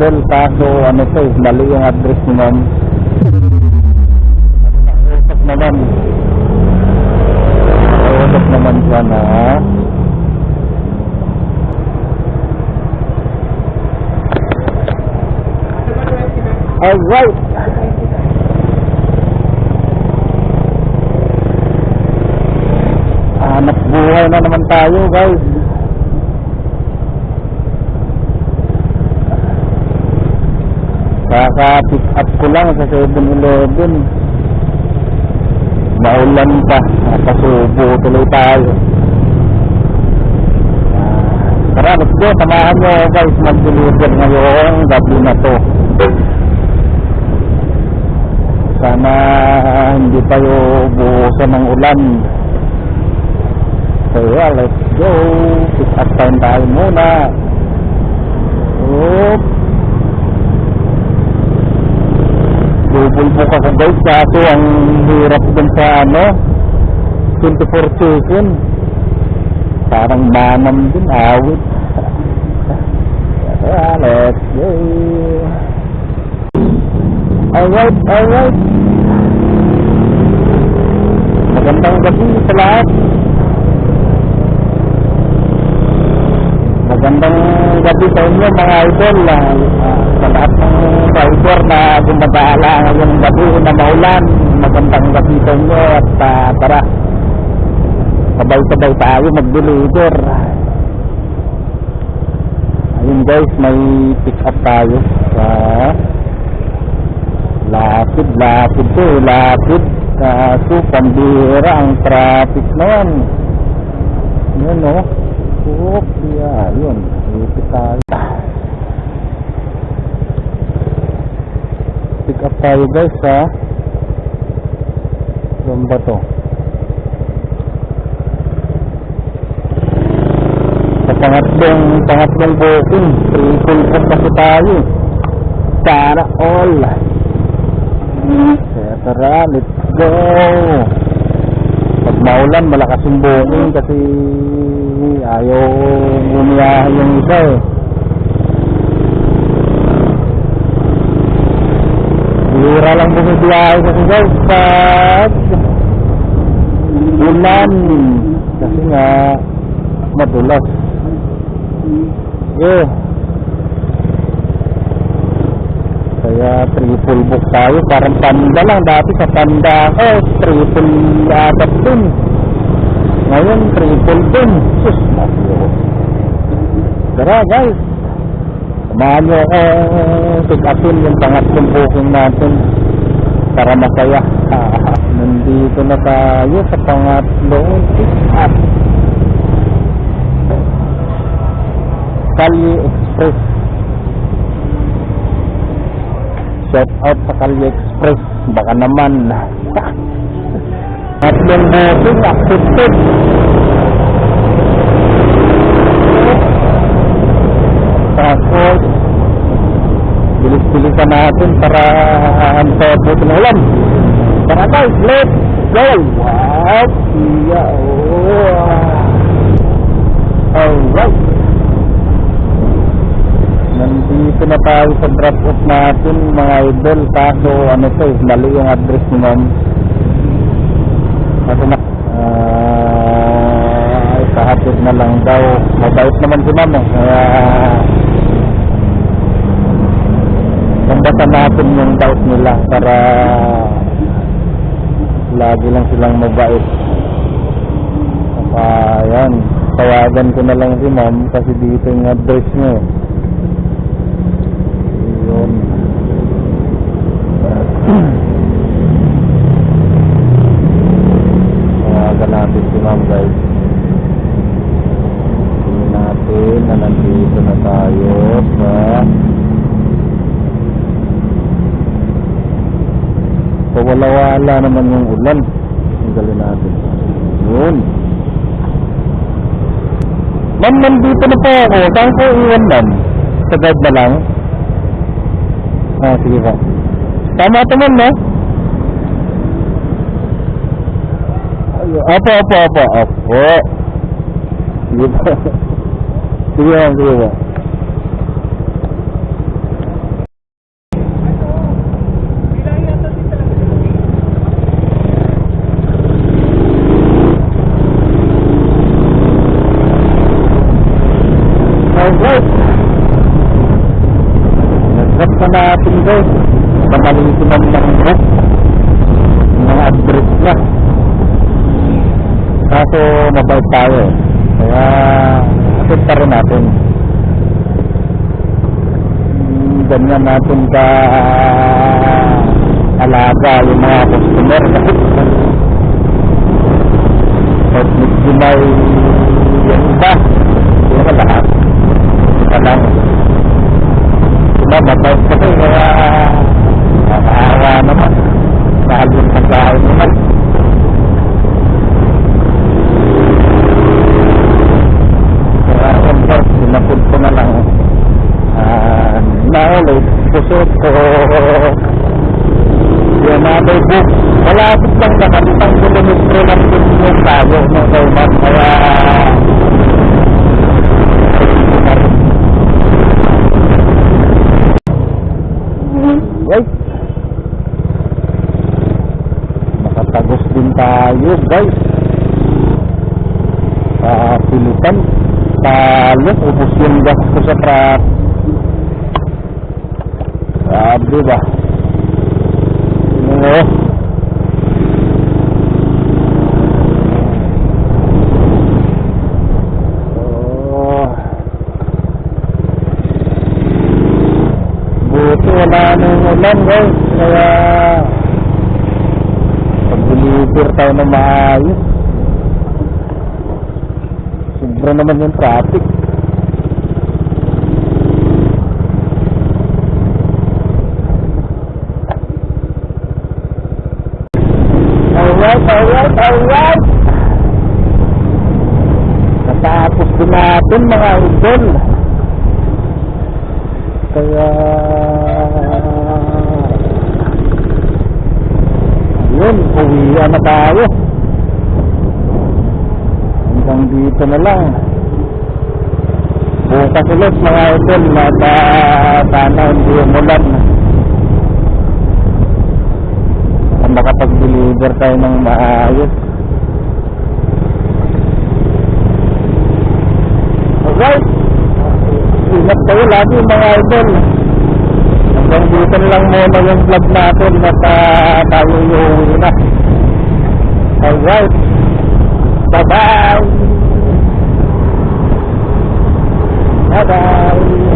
idol. Kaso ano to eh, mali yung address ni ma'am. Usap naman. Usap naman siya na Alright. Anak buhay na naman tayo guys. Kaka-pick up ko lang sa 7-Eleven. Maulan pa. Nakasubo tuloy tayo. Ah, Tara, let's go. Samahan nyo guys mag-deliver ngayong gabi na to. Sana hindi tayo buhusan ng ulan. So yeah, let's go. Pick up time tayo muna. Oop. Bubulbok ako guys kaso ang hirap dun sa ano 24 chicken parang manam din awit. Kaya let's go. Alright alright. Magandang gabi sa lahat magandang gabi sa inyo mga idol. Ah, ah, sa lahat ng driver na dumadala ngayong gabi na maulan magandang gabi sa inyo at ah, tara. Sabay-sabay tayo mag-deliver. Ayun guys may pick up tayo sa lapid lapid to lapid kaso pambihira ang traffic na yan. Yun o oh. yeah, yun ipit tayo pick up tayo guys ha? Saan ba to sa pangatlong pangatlong booking triple up kasi tayo. Sana all. Kaya tara let's go. Pag maulan malakas yung booking kasi ayaw umiyahan yung isa eh. Bira lang bumibiyahe kasi guys pag ulan. Kasi nga madulas. Eh. Kaya triple book tayo. Parang panda lang. Dati sa panda ako triple apat din ngayon triple din. Sus naku. Tara guys. Samahan nyo ako pick upin yung pangatlong booking natin para masaya. Nandito na tayo sa pangatlong pick up Kalye Express. Shout out sa Kalye Express. Baka naman tatlong booking accepted tapos bilis-bilisan natin para antay ng ulan tara guys let's go! Wow yeah oh. Alright. Nandito na tayo sa drop off natin mga idol. Kaso ano to mali yung address ni kaso na ah, kahatid na lang daw mabait naman si ma'am eh kaya Pambatan natin yung doubt nila para lagi lang silang mabait. Saka yan, tawagan ko na lang si ma'am kasi dito yung address niya eh. Yun. Tawagan natin si ma'am guys. Tingnan natin na nandito na tayo sa Pawala-wala naman yung ulan. Ang galing natin. Yun. Ma'am, nandito na po ako. Saan ko iwan, ma'am? Sa guide na lang? Ah, sige po. Tama ito, ma'am, no? Opo, opo, opo. Opo. Sige po. Sige, ma'am. Natin guys. Pamalikinan ng. Yung Mga address niya. Kaso mabait tayo. Kaya atid pa rin natin. Hmm, Ganyan natin ka alaga yung mga customer. At medyo may yung iba. Pero lahat. Ito lang. Diba, mabait kasi kaya nakakaawa naman. Mahal yung pagkain naman. Kaya kung ba, sinapod ko na lang. Ah, naulit, kusot ko. Yan na may book. Malapit lang naman, isang kilometro lang din yung tayo ng Taiwan. Kaya, guys, nakatagos din tayo guys. Sa Pilipan, talo, ubos yung gas ko sa trap. Grabe ba? Ano? Oh. Wala nang ulan guys. Kaya pag-deliver tayo na maayos. Sobra naman yung traffic. Alright, alright, alright. Natapos din natin mga idol. Kaya... Yun, uwian na tayo. Hanggang dito na lang. Bukas ulit mga idol at ah, sana hindi umulan. Makapag-deliver tayo ng maayos. Alright. Ingat kayo lagi mga idol. Hanggang dito na lang muna yung vlog natin at ah, tayo uuwi na. Alright. Bye-bye. Bye-bye.